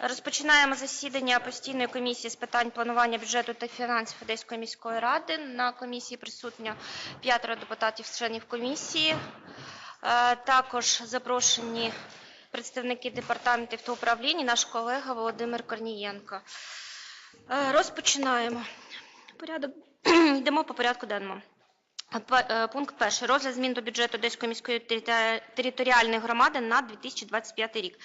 Розпочинаємо засідання постійної комісії з питань планування бюджету та фінансів Одеської міської ради. На комісії присутня п'ятеро депутатів членів комісії. Е, Також запрошені представники департаментів та управлінь, наш колега Володимир Корнієнко. Е, Розпочинаємо. Порядок йдемо по порядку денному. Е, Пункт перший. Розгляд змін до бюджету Одеської міської територіальної громади на 2025 рік.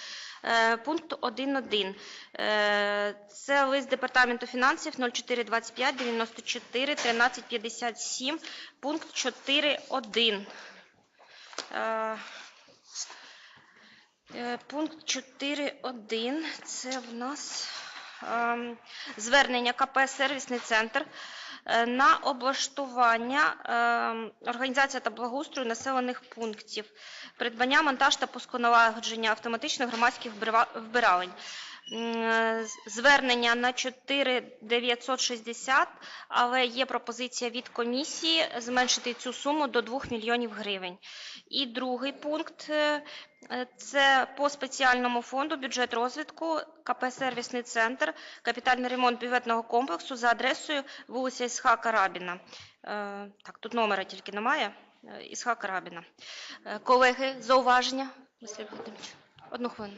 Е, Пункт 1.1. Е, Це лист Департаменту фінансів 0425 94 13 57. Пункт 4.1. Е, е, Пункт 4.1. Це в нас ем, звернення КП «Сервісний центр» на облаштування ем, організація та благоустрою населених пунктів, придбання, монтаж та пусконалагодження автоматичних громадських вбиралень. Звернення на 4,960, але є пропозиція від комісії зменшити цю суму до 2 мільйонів гривень. І другий пункт е, це по спеціальному фонду бюджет розвитку КП «Сервісний центр», капітальний ремонт бюветного комплексу за адресою вулиця Ісхака Рабіна. Е, Так, тут номера тільки немає. Е, Ісхака Рабіна. Е, Колеги, зауваження? Одну хвилину.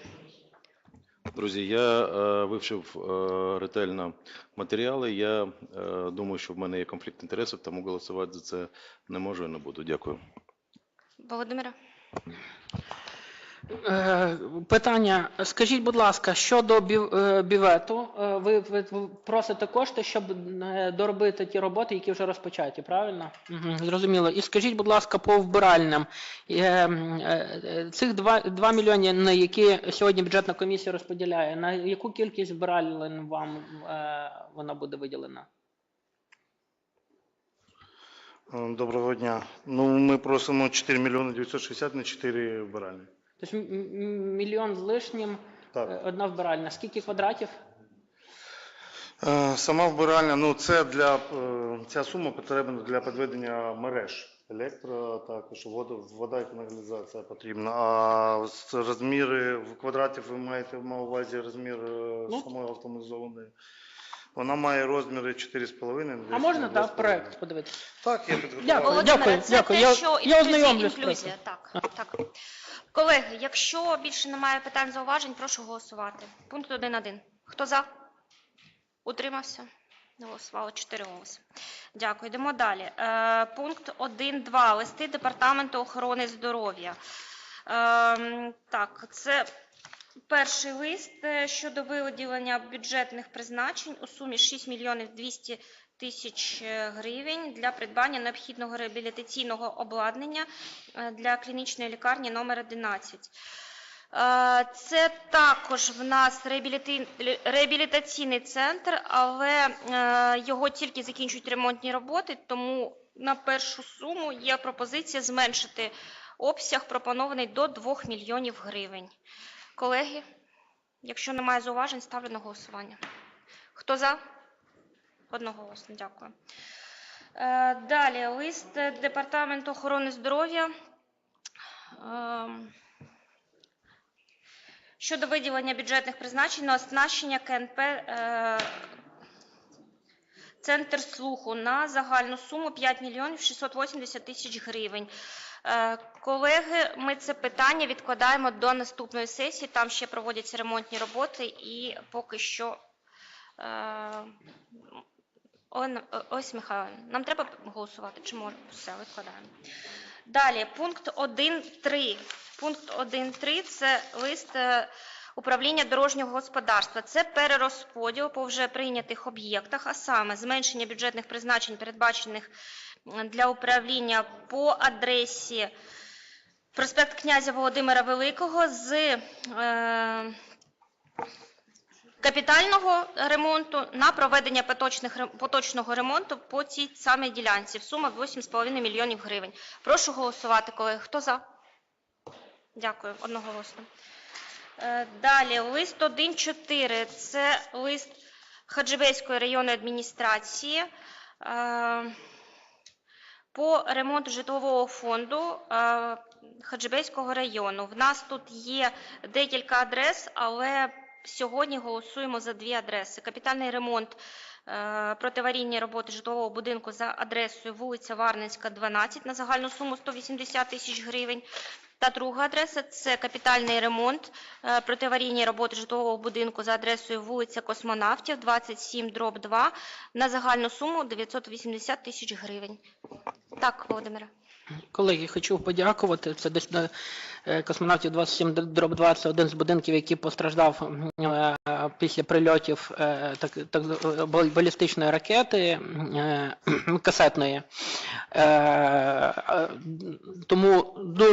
Друзі, я е, вивчив е, ретельно матеріали. Я е, думаю, що в мене є конфлікт інтересів, тому голосувати за це не можу і не буду. Дякую. Володимира? Е, Питання. Скажіть, будь ласка, щодо е, бювету, е, ви, просите кошти, щоб доробити ті роботи, які вже розпочаті, правильно? Угу, зрозуміло. І скажіть, будь ласка, по вбиральням. Цих 2, 2 мільйони, на які сьогодні бюджетна комісія розподіляє, на яку кількість вбиралень вам вона буде виділена? Доброго дня. Ну, ми просимо 4 мільйони 960 на 4 вбиральні. Тобто мільйон з лишнім, Так. е, одна вбиральня. Скільки квадратів? Е, Сама вбиральня, ну це для е, ця сума потрібна для підведення мереж. Електро, також вода, вода і каналізація потрібна. А розміри в квадратів ви маєте на увазі розмір Ну. самої автоматизованої. Вона має розміри 4,5. А можна на так 2,5. проект подивитися? Так, я підготував. Дякую. Володимире, це дякую. те, що я інклюзія, ознайомлюсь інклюзія. Так, так. Колеги, якщо більше немає питань зауважень, прошу голосувати. Пункт 1.1. Хто за? Утримався? Голосувало 4 голоси. Дякую. Йдемо далі. Е, пункт 1.2. Листи Департаменту охорони здоров'я. Ем, так, це перший лист е, щодо виділення бюджетних призначень у сумі 6 мільйонів 200 тисяч гривень для придбання необхідного реабілітаційного обладнання е, для клінічної лікарні номер 11. Е, Це також в нас реабілітаційний центр, але е, його тільки закінчують ремонтні роботи, тому на першу суму є пропозиція зменшити обсяг пропонований до 2 мільйонів гривень. Колеги, якщо немає зауважень, ставлю на голосування. Хто за? Одноголосно, дякую. Е, Далі лист Департаменту охорони здоров'я. Ем, Щодо виділення бюджетних призначень на оснащення КНП е, Центр слуху на загальну суму 5 мільйонів 680 тисяч гривень. Е, Колеги, ми це питання відкладаємо до наступної сесії. Там ще проводяться ремонтні роботи і поки що. Олена, Ось Михайловна, нам треба голосувати, чи може? Все, відкладаємо. Далі, пункт 1.3. Пункт 1.3 – це лист е, управління дорожнього господарства. Це перерозподіл по вже прийнятих об'єктах, а саме зменшення бюджетних призначень, передбачених для управління по адресі проспект князя Володимира Великого з е, капітального ремонту на проведення поточного ремонту по цій самій ділянці в сумах 8,5 мільйонів гривень. Прошу голосувати, колеги. Хто за? Дякую, одноголосно. Е, Далі, лист 1.4. Це лист Хаджибейської районної адміністрації е, по ремонту житлового фонду е, Хаджибейського району. В нас тут є декілька адрес, але сьогодні голосуємо за дві адреси. Капітальний ремонт е, роботи житлового будинку за адресою вулиця Варненська, 12 на загальну суму 180 тисяч гривень. Та друга адреса це капітальний ремонт е, роботи житлового будинку за адресою вулиця Космонавтів, 27 дроб 2 на загальну суму 980 тисяч гривень. Так, Володимире. Колеги, хочу подякувати. Це десь на е, космонавтів 27 дроб 2, це один з будинків, який постраждав е, після прильотів е, так, так, балістичної ракети касетної. Тому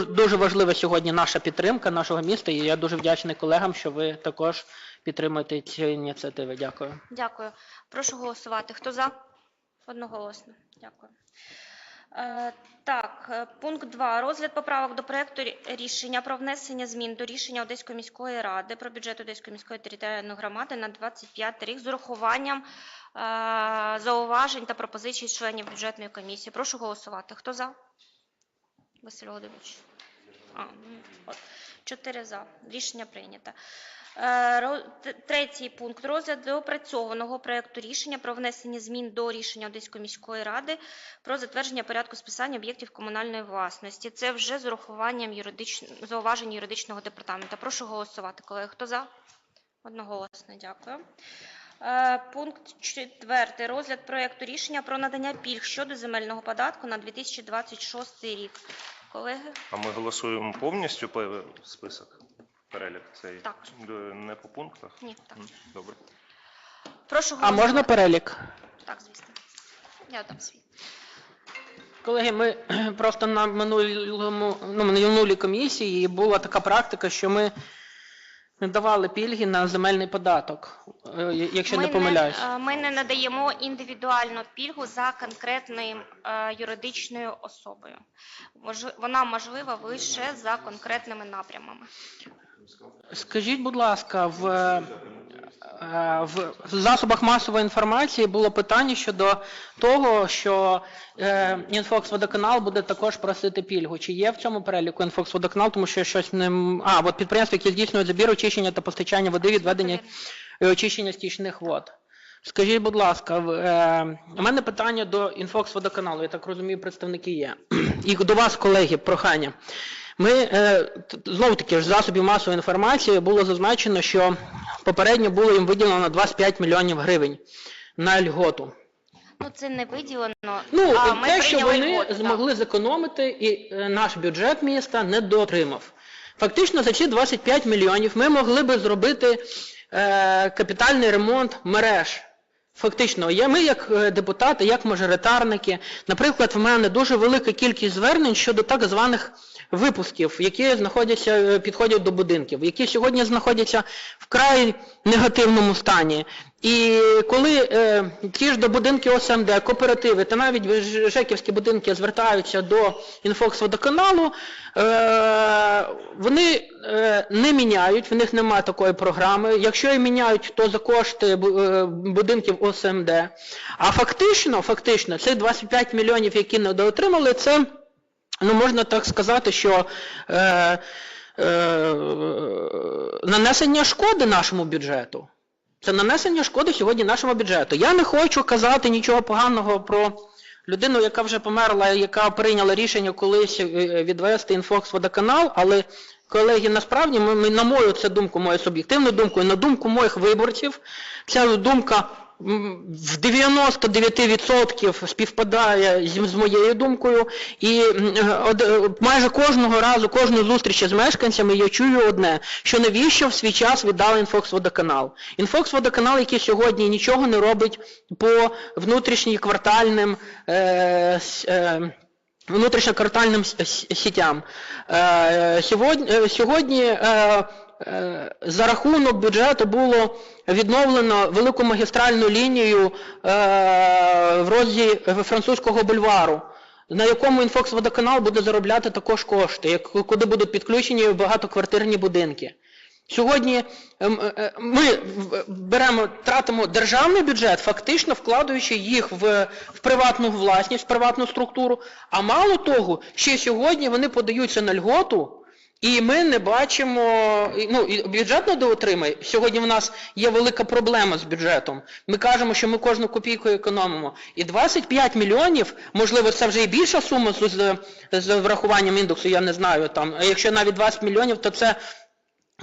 дуже важлива сьогодні наша підтримка нашого міста, і я дуже вдячний колегам, що ви також підтримуєте ці ініціативи. Дякую. Дякую. Прошу голосувати. Хто за? Одноголосно. Дякую. Е, Так, е, пункт 2. Розгляд поправок до проекту рішення про внесення змін до рішення Одеської міської ради про бюджет Одеської міської територіальної громади на 25 рік з урахуванням е, зауважень та пропозицій членів бюджетної комісії. Прошу голосувати. Хто за? Василь Володимирович. А, ну, от. Чотири за. Рішення прийнято. Е, Третій пункт. Розгляд доопрацьованого проекту рішення про внесення змін до рішення Одеської міської ради про затвердження порядку списання об'єктів комунальної власності. Це вже з урахуванням юридич... зауважень юридичного департаменту. Прошу голосувати, колеги. Хто за? Одноголосно, дякую. Е, Пункт четвертий. Розгляд проекту рішення про надання пільг щодо земельного податку на 2026 рік. Колеги, А ми голосуємо повністю по- список, перелік цей? Так. Д- Не по пунктах? ні, так. М, Добре. Прошу А голосувати. можна перелік? Так, звісно. Я дам свій. Колеги, ми просто на минулому ну, на минулій комісії була така практика, що ми не давали пільги на земельний податок, якщо якщо не помиляюсь. Не, ми не надаємо індивідуальну пільгу за конкретною е, юридичною особою. Вона можлива лише за конкретними напрямами. Скажіть, будь ласка, в, е, в засобах масової інформації було питання щодо того, що е, Інфокс-водоканал буде також просити пільгу. Чи є в цьому переліку Інфокс-водоканал, тому що щось не... А, от підприємства, які здійснюють забір, очищення та постачання води, відведення і очищення стічних вод. Скажіть, будь ласка, е, у мене питання до Інфокс-водоканалу, я так розумію, представники є. І до вас, колеги, прохання. Ми е, знову таки ж засобів масової інформації було зазначено, що попередньо було їм виділено 25 мільйонів гривень на льготу. Ну, це не виділено. Ну, а ми те, що вони льготу, змогли зекономити, і е, наш бюджет міста не дотримав. Фактично за ці 25 мільйонів ми могли би зробити е, капітальний ремонт мереж. Фактично, є ми як е, депутати, як мажоритарники. Наприклад, в мене дуже велика кількість звернень щодо так званих випусків, які знаходяться, е, підходять до будинків, які сьогодні знаходяться в край негативному стані. І коли е, ті ж до будинків ОСМД, кооперативи та навіть жеківські будинки звертаються до інфокс-водоканалу, е, вони е, не міняють, в них немає такої програми. Якщо і міняють, то за кошти е, будинків ОСМД. А фактично, фактично, цих 25 мільйонів, які недоотримали, це, ну можна так сказати, що е, е, нанесення шкоди нашому бюджету. Це нанесення шкоди сьогодні нашому бюджету. Я не хочу казати нічого поганого про людину, яка вже померла, яка прийняла рішення колись е, відвести інфокс водоканал, але колеги, насправді, ми, на мою це думку, мою суб'єктивну думку, і на думку моїх виборців, ця думка в 99% співпадає з, моєю думкою, і майже кожного разу, кожної зустрічі з мешканцями я чую одне, що навіщо в свій час віддали Інфокс-водоканал. Інфокс-водоканал, який сьогодні нічого не робить по внутрішнім квартальним е, е, внутрішньоквартальним сітям. Е, Сьогодні, е, сьогодні е, за рахунок бюджету було відновлено велику магістральну лінію е, в розі французького бульвару. На якому інфокс-водоканал буде заробляти також кошти, куди будуть підключені багатоквартирні будинки. Сьогодні ем, е, е, ми беремо, тратимо державний бюджет, фактично вкладаючи їх в, в приватну власність, в приватну структуру. А мало того, ще сьогодні вони подаються на льготу, і ми не бачимо, ну, і бюджет недоотримає. Сьогодні в нас є велика проблема з бюджетом. Ми кажемо, що ми кожну копійку економимо. І 25 мільйонів, можливо, це вже і більша сума з, з, з врахуванням індексу, я не знаю там. А якщо навіть 20 мільйонів, то це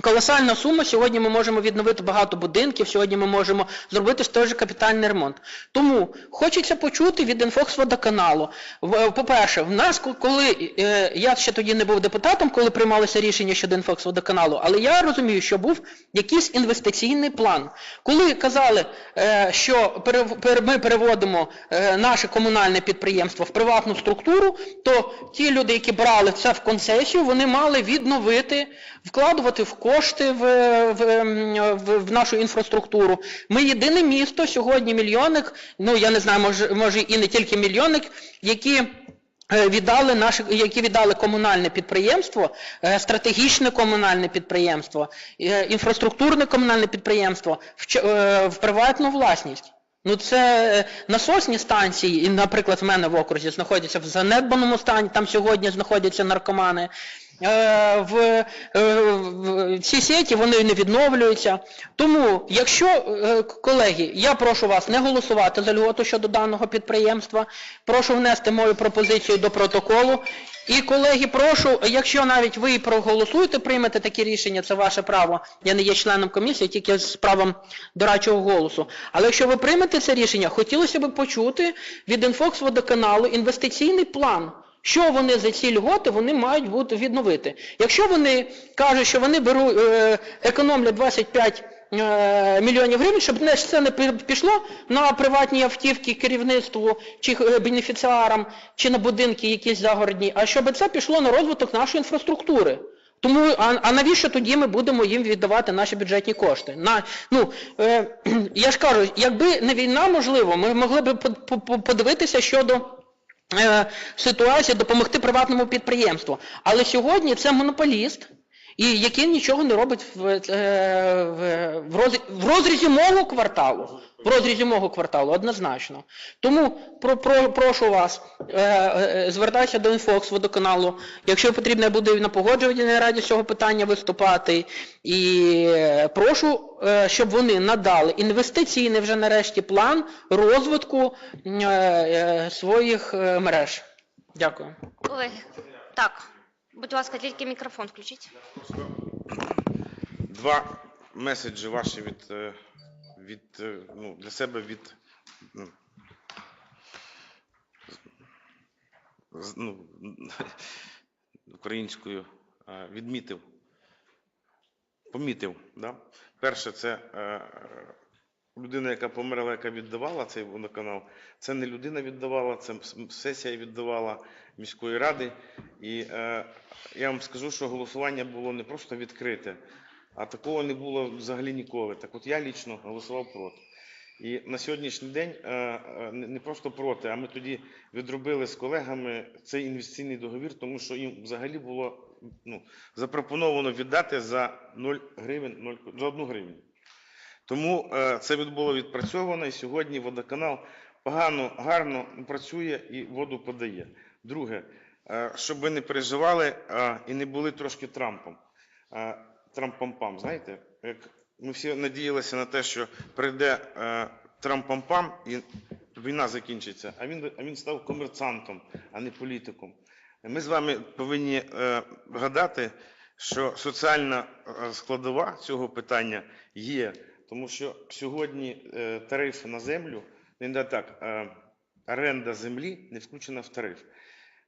Колосальна сума. Сьогодні ми можемо відновити багато будинків, сьогодні ми можемо зробити той же капітальний ремонт. Тому хочеться почути від Інфоксводоканалу. В- По-перше, в нас, коли е, я ще тоді не був депутатом, коли приймалося рішення щодо Інфоксводоканалу, але я розумію, що був якийсь інвестиційний план. Коли казали, е, що ми переводимо е, наше комунальне підприємство в приватну структуру, то ті люди, які брали це в концесію, вони мали відновити, вкладувати в кошти в, в, ем, в, в нашу інфраструктуру. Ми єдине місто сьогодні мільйонник, ну я не знаю, може, може і не тільки мільйонник, які е, віддали наші, які віддали комунальне підприємство, е, стратегічне комунальне підприємство, е, інфраструктурне комунальне підприємство в, приватну власність. Ну це насосні станції, наприклад, в мене в окрузі знаходяться в занедбаному стані, там сьогодні знаходяться наркомани. Е, е, в ці сеті вони не відновлюються. Тому, якщо, е, колеги, я прошу вас не голосувати за льготу щодо даного підприємства, прошу внести мою пропозицію до протоколу. І, колеги, прошу, якщо навіть ви проголосуєте, приймете такі рішення, це ваше право. Я не є членом комісії, тільки з правом дорадчого голосу. Але якщо ви приймете це рішення, хотілося б почути від Інфоксводоканалу інвестиційний план. Що вони за ці льготи вони мають бути відновити? Якщо вони кажуть, що вони беруть, е, економлять 25 е, мільйонів гривень, щоб це не пішло на приватні автівки керівництву чи е, бенефіціарам, чи на будинки якісь загородні, а щоб це пішло на розвиток нашої інфраструктури. Тому, а, а навіщо тоді ми будемо їм віддавати наші бюджетні кошти? На, ну, е, я ж кажу, якби не війна, можливо, ми могли б по- по- подивитися щодо ситуації, допомогти приватному підприємству. Але сьогодні це монополіст, і який нічого не робить в, е, в, в, розрізі, мого кварталу. В розрізі мого кварталу, однозначно. Тому про, про, прошу вас, е, е, звертайся до Інфокс водоканалу. Якщо потрібно, і на погоджувальній раді цього питання виступати. І е, прошу, е, щоб вони надали інвестиційний вже нарешті план розвитку е, е, своїх мереж. Дякую. Колеги, так. Будь ласка, тільки мікрофон включіть. Два меседжі ваші від, е, від е, ну, для себе від ну, ну, українською е, відмітив. Помітив. Да? Перше, це людина, яка померла, яка віддавала цей водоканал. Це не людина віддавала, це сесія віддавала міської ради. І е, я вам скажу, що голосування було не просто відкрите, а такого не було взагалі ніколи. Так от я лічно голосував проти. І на сьогоднішній день е, е, не просто проти, а ми тоді відробили з колегами цей інвестиційний договір, тому що їм взагалі було ну, запропоновано віддати за 0 гривень, 0, за 1 гривню. Тому е, це було відпрацьовано, і сьогодні водоканал погано, гарно працює і воду подає. Друге, е, щоб ви не переживали е, і не були трошки Трампом. Трампам-пам, знаєте, як ми всі надіялися на те, що прийде Трампам-пам і війна закінчиться, а він, а він став комерсантом, а не політиком. Ми з вами повинні гадати, що соціальна складова цього питання є, тому що сьогодні е, тариф на землю, не так, е, оренда землі не включена в тариф.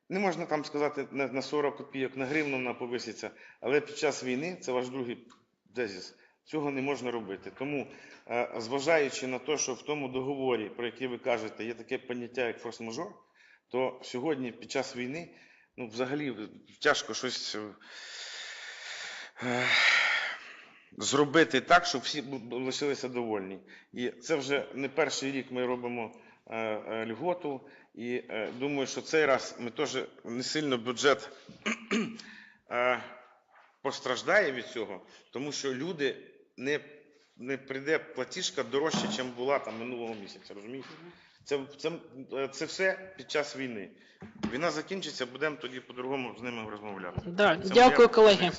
Не можна там сказати на на 40 копійок, на гривну вона повиситься, але під час війни, це ваш другий тезіс, цього не можна робити. Тому, е, зважаючи на те, що в тому договорі, про який ви кажете, є таке поняття, як форс-мажор, то сьогодні під час війни ну, взагалі тяжко щось е, зробити так, щоб всі лишилися довольні. І це вже не перший рік ми робимо е, е, льготу. І е, думаю, що цей раз ми теж не сильно бюджет постраждає від цього, тому що люди не, не прийде платіжка дорожче, ніж була там минулого місяця. Розумієте? Це, це, це все під час війни. Війна закінчиться, будемо тоді по-другому з ними розмовляти. Да, Це дякую, колеги.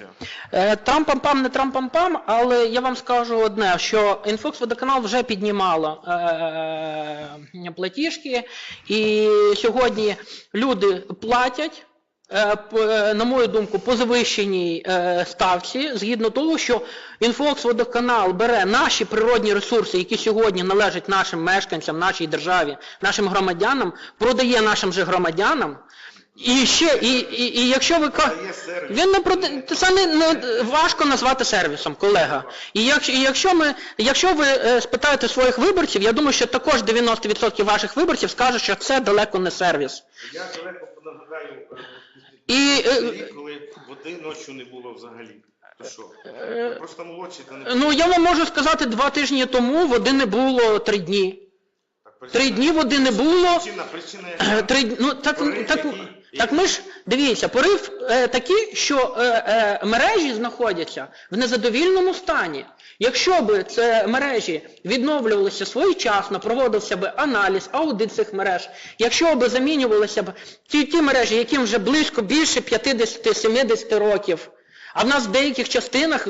Е, Трам-пам-пам, не трам-пам-пам, але я вам скажу одне, що Інфокс водоканал вже піднімало е, платіжки, і сьогодні люди платять. Е, На мою думку, по завищеній е, ставці, згідно того, що Інфокс водоканал бере наші природні ресурси, які сьогодні належать нашим мешканцям, нашій державі, нашим громадянам, продає нашим же громадянам. І ще, і, і, і якщо ви ка- Це є сервіс. він не проти це не, не важко назвати сервісом, колега. І якщо, і якщо ми, якщо ви е, спитаєте своїх виборців, я думаю, що також 90% ваших виборців скажуть, що це далеко не сервіс. Я далеко е, І, е, коли води ночі не було взагалі. То що? Ви Просто молодші, та не Ну я вам можу сказати, два тижні тому води не було три дні. Так, причина- Три дні води не було. Причина, причина Е, яка? Три, ну так, Порив так, який? так ми ж дивіться, порив е, такий, що е, е, мережі знаходяться в незадовільному стані. Якщо б це мережі відновлювалися своєчасно, проводився б аналіз, аудит цих мереж, якщо б замінювалися б ті, ті мережі, яким вже близько більше 50-70 років. А в нас в деяких частинах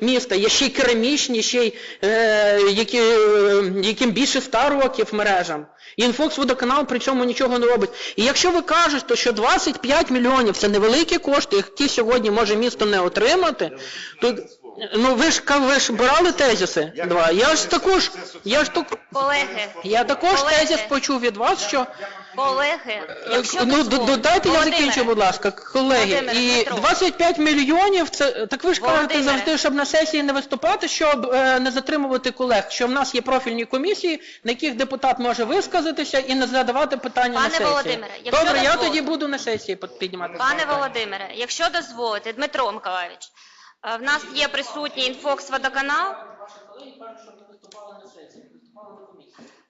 міста є ще й керамічні, ще й е, які, е, яким більше 100 років мережам. І Інфокс водоканал при цьому нічого не робить. І якщо ви кажете, що 25 мільйонів це невеликі кошти, які сьогодні може місто не отримати, то ну ви ж ви ж брали тезиси. Два. Я ж також, я ж так, Колеги, я також Колеги. тезис почув від вас, що колеги, якщо ну, д- дозволите, додайте я Володимире, закінчу, будь ласка, колеги. Володимире, І Дмитро. 25 мільйонів, це так ви ж кажете Володимире. завжди, щоб на сесії не виступати, щоб е, не затримувати колег, що в нас є профільні комісії, на яких депутат може висказатися і не задавати питання Пане на сесії. Володимире, якщо Добре, я дозволите. тоді буду на сесії під- піднімати. Пане питання. Володимире, якщо дозволите, Дмитро Миколаївич, е, в нас є присутній інфокс водоканал.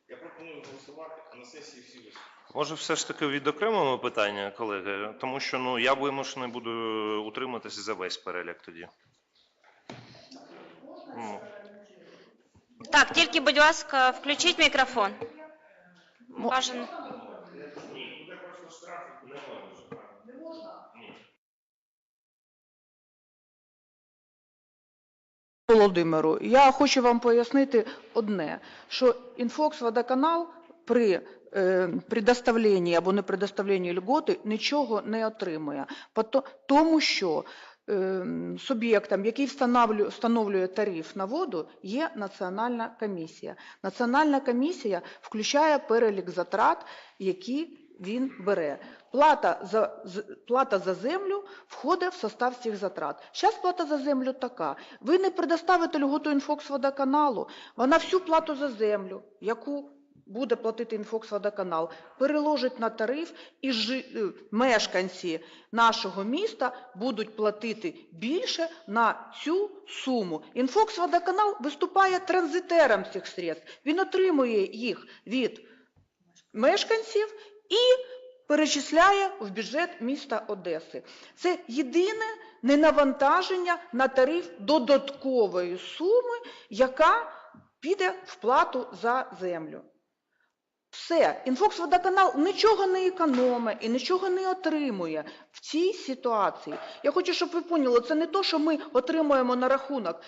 Я пропоную голосувати, а на сесії всі. Може, все ж таки відокремимо питання, колеги, тому що ну я вимушений буду утриматися за весь перелік тоді. Ну, Так, тільки, будь ласка, включіть мікрофон. Бажано. Володимиру, я хочу вам пояснити одне, що Інфокс водоканал при е, предоставленні або не предоставленні льготи нічого не отримує, тому що е, суб'єктом, який встановлює, встановлює тариф на воду, є Національна комісія. Національна комісія включає перелік затрат, які він бере. Плата за, з- плата за землю входить в состав цих затрат. Зараз плата за землю така. Ви не предоставите льготу інфоксводоканалу, вона всю плату за землю, яку буде платити інфоксводоканал, переложить на тариф, і жи, е, мешканці нашого міста будуть платити більше на цю суму. Інфоксводоканал виступає транзитером цих средств. Він отримує їх від мешканців і перечисляє в бюджет міста Одеси. Це єдине ненавантаження на тариф додаткової суми, яка піде в плату за землю. Все, Інфоксводоканал нічого не економить і нічого не отримує в цій ситуації. Я хочу, щоб ви поняли, це не то, що ми отримуємо на рахунок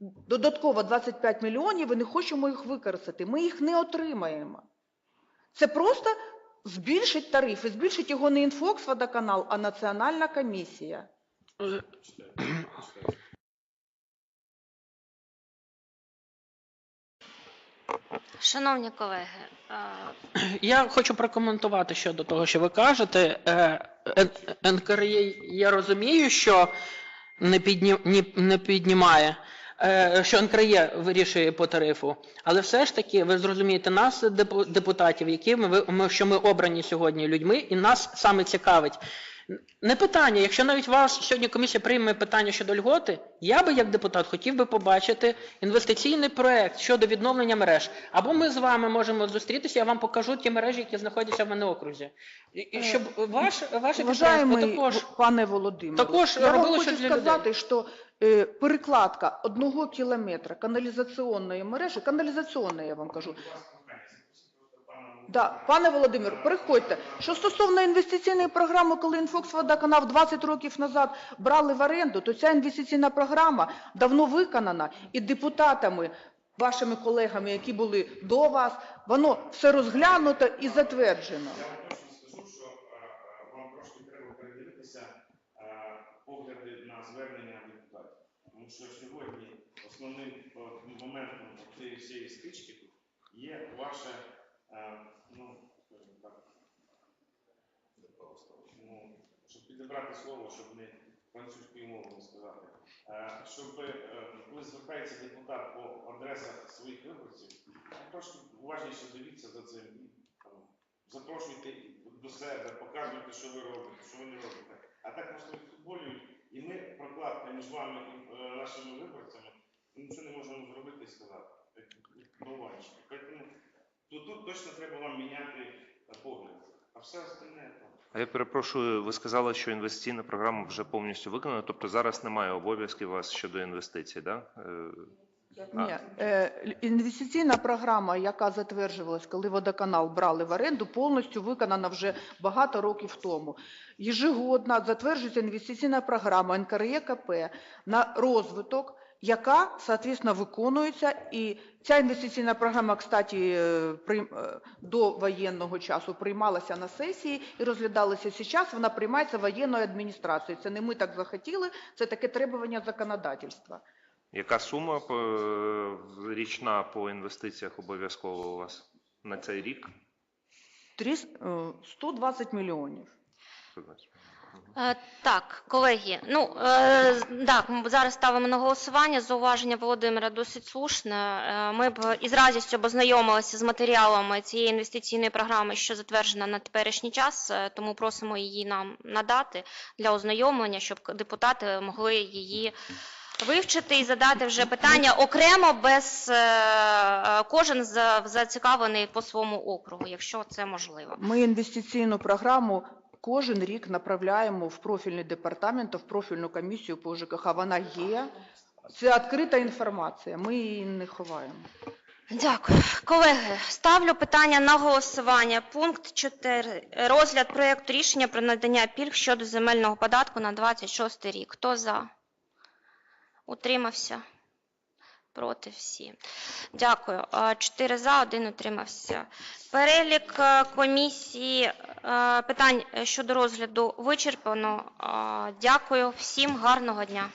додатково 25 мільйонів і не хочемо їх використати. Ми їх не отримаємо. Це просто збільшить тариф, і збільшить його не Інфоксводоканал, а Національна комісія. Шановні колеги, е, Я хочу прокоментувати щодо того, що ви кажете. Е, НКРЄ, я розумію, що не, підні, піднімає, е, що НКРЄ вирішує по тарифу, але все ж таки, ви зрозумієте, нас, депу- депутатів, які ми, що ми обрані сьогодні людьми, і нас саме цікавить, Не питання. Якщо навіть ваш сьогодні комісія прийме питання щодо льготи, я би як депутат хотів би побачити інвестиційний проект щодо відновлення мереж. Або ми з вами можемо зустрітися, я вам покажу ті мережі, які знаходяться в мене окрузі. І- І щоб ваш, ваше підприємство також. пане Володимире, Також я вам хочу щось для сказати, що е, перекладка одного кілометра каналізаційної мережі, каналізаційної, я вам кажу, Да, пане Володимир, приходьте. Що стосовно інвестиційної програми, коли Інфоксводоканал 20 років назад брали в оренду, то ця інвестиційна програма давно виконана і депутатами, вашими колегами, які були до вас, воно все розглянуто і затверджено. Я вам точно скажу, що е, е, вам трошки треба передивитися е, погляди на звернення депутатів. Що сьогодні основним е, моментом цієї всієї стички є ваше, е, ну, так, ну, щоб підібрати слово, щоб не французькою мовою сказати. Е, Щоб коли звертається депутат по адресах своїх виборців, трошки уважніше дивіться за цим запрошуйте до себе, показуйте, що ви робите, що ви не робите. А так просто відфутболюють, і ми, прокладка між вами і е, нашими виборцями, ми нічого не можемо зробити і сказати. Буванчики. Тому тут, точно треба вам міняти погляд. А все остальне там. А я перепрошую, ви сказали, що інвестиційна програма вже повністю виконана, тобто зараз немає обов'язків у вас щодо інвестицій, да? Е, Ні, е, інвестиційна програма, яка затверджувалась, коли водоканал брали в оренду, повністю виконана вже багато років тому. Єжегодно затверджується інвестиційна програма НКРЕКП на розвиток, яка, соответственно, виконується. І ця інвестиційна програма, кстати, е, при- е, до воєнного часу приймалася на сесії і розглядалася зараз. Вона приймається воєнною адміністрацією. Це не ми так захотіли, це таке требування законодавства. Яка сума по, річна по інвестиціях обов'язково у вас на цей рік? Тріс- е, 120 мільйонів. Е, Так, колеги, ну е, так, ми зараз ставимо на голосування. Зауваження Володимира досить слушне. Е, Ми б із радістю б ознайомилися з матеріалами цієї інвестиційної програми, що затверджена на теперішній час, е, тому просимо її нам надати для ознайомлення, щоб депутати могли її вивчити і задати вже питання окремо, без е, е, кожен за- зацікавлений по своєму округу, якщо це можливо. Ми інвестиційну програму кожен рік направляємо в профільний департамент, в профільну комісію по ЖКХ. Вона є. Це відкрита інформація. Ми її не ховаємо. Дякую. Колеги, ставлю питання на голосування. Пункт 4. Розгляд проєкту рішення про надання пільг щодо земельного податку на 26 рік. Хто за? Утримався? Проти всі. Дякую. Е, Чотири за, один утримався. Перелік е, комісії е, питань е, щодо розгляду вичерпано. Дякую всім. Гарного дня.